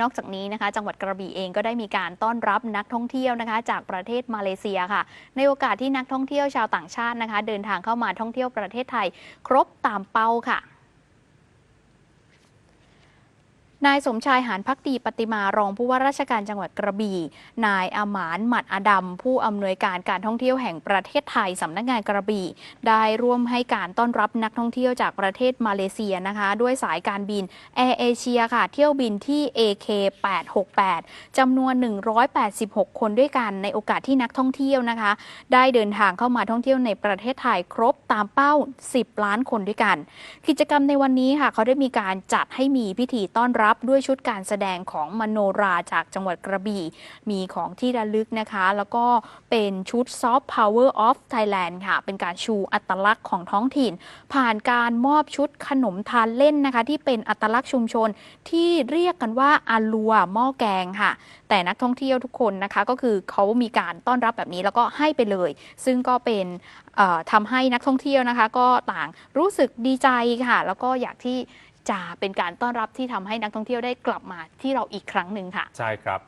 นอกจากนี้นะคะ จังหวัดกระบี่เองก็ได้มีการต้อนรับนักท่องเที่ยวนะคะ จากประเทศมาเลเซียค่ะ ในโอกาสที่นักท่องเที่ยวชาวต่างชาตินะคะ เดินทางเข้ามาท่องเที่ยวประเทศไทย ครบตามเป้าค่ะ นายสมชายหานพักดีปฏิมารองผู้ว่าราชการจังหวัดกระบี่ นายอาหมานหมัดอดัมผู้อำนวยการการท่องเที่ยวแห่งประเทศไทยสำนักงานกระบี่ ได้ร่วมให้การต้อนรับนักท่องเที่ยวจากประเทศมาเลเซียนะคะ ด้วยสายการบินแอร์เอเชียค่ะ เที่ยวบินที่ AK 868จำนวน 186 คนด้วยกันในโอกาสที่นักท่องเที่ยวนะคะ ได้เดินทางเข้ามาท่องเที่ยวในประเทศไทยครบตามเป้า 10 ล้านคนด้วยกัน กิจกรรมในวันนี้ค่ะ เขาได้มีการจัดให้มีพิธีต้อนรับด้วยชุดการแสดงของมโนราจากจังหวัดกระบี่ มีของที่ระลึกนะคะ แล้วก็เป็นชุด Soft Power of Thailand ค่ะ เป็นการชูอัตลักษณ์ของท้องถิ่น ผ่านการมอบชุดขนมทานเล่นนะคะ ที่เป็นอัตลักษณ์ชุมชนที่เรียกกันว่าอาลัวหม้อแกงค่ะ แต่นักท่องเที่ยวทุกคนนะคะ ก็คือเขามีการต้อนรับแบบนี้แล้วก็ให้ไปเลย ซึ่งก็เป็นทำให้นักท่องเที่ยวนะคะ ก็ต่างรู้สึกดีใจค่ะ แล้วก็อยากที่ จะเป็นการต้อนรับที่ทำให้นักท่องเที่ยวได้กลับมาที่เราอีกครั้งหนึ่งค่ะ ใช่ครับ